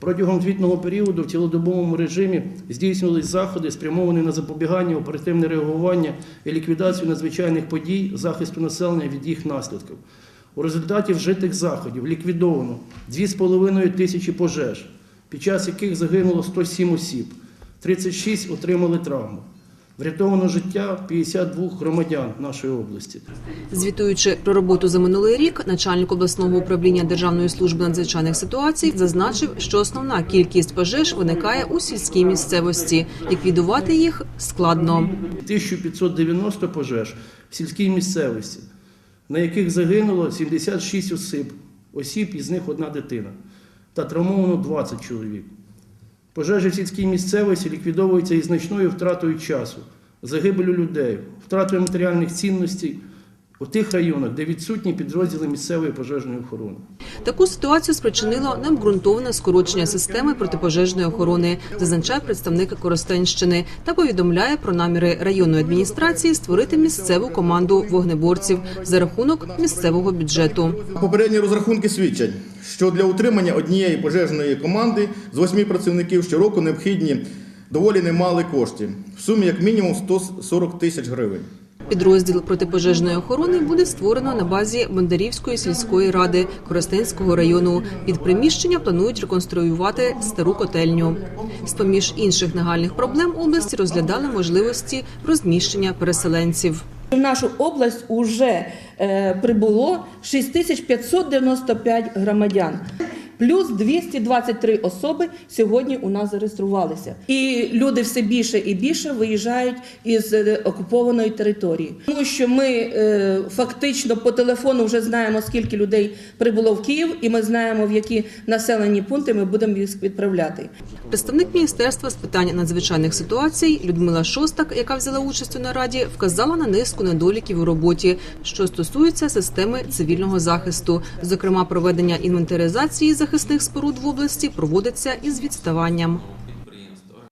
Протягом звітного періоду в цілодобовому режимі здійснювались заходи, спрямовані на запобігання, оперативне реагування і ліквідацію надзвичайних подій, захисту населення від їх наслідків. У результаті вжитих заходів ліквідовано 2,5 тисячі пожеж, під час яких загинуло 107 осіб, 36 отримали травму. Врятовано життя 52 громадян нашої області. Звітуючи про роботу за минулий рік, начальник обласного управління Державної служби надзвичайних ситуацій зазначив, що основна кількість пожеж виникає у сільській місцевості. Ліквідувати їх складно. 1590 пожеж в сільській місцевості, на яких загинуло 76 осіб, осіб, із них одна дитина, та травмовано 20 чоловік. Пожежі в сільській місцевості ліквідовуються із значною втратою часу, загибелю людей, втратою матеріальних цінностей у тих районах, де відсутні підрозділи місцевої пожежної охорони. Таку ситуацію спричинило необґрунтоване скорочення системи протипожежної охорони, зазначає представник Коростенщини та повідомляє про наміри районної адміністрації створити місцеву команду вогнеборців за рахунок місцевого бюджету. Попередні розрахунки свідчать, що для утримання однієї пожежної команди з восьми працівників щороку необхідні доволі немалі кошти в сумі як мінімум 140 тисяч гривень. Підрозділ протипожежної охорони буде створено на базі Бондарівської сільської ради Коростенського району. Під приміщення планують реконструювати стару котельню. З поміж інших нагальних проблем області розглядали можливості розміщення переселенців. В нашу область уже е, прибуло 6595 громадян. Плюс 223 особи сьогодні у нас зареєструвалися. І люди все більше і більше виїжджають із е, окупованої території. Тому що ми е, фактично по телефону вже знаємо, скільки людей прибуло в Київ, і ми знаємо, в які населені пункти ми будемо їх відправляти. Представник міністерства з питань надзвичайних ситуацій Людмила Шостак, яка взяла участь у нараді, вказала на низку недоліків у роботі, що стосуються системи цивільного захисту. Зокрема, проведення інвентаризації захисних споруд в області проводиться із відставанням.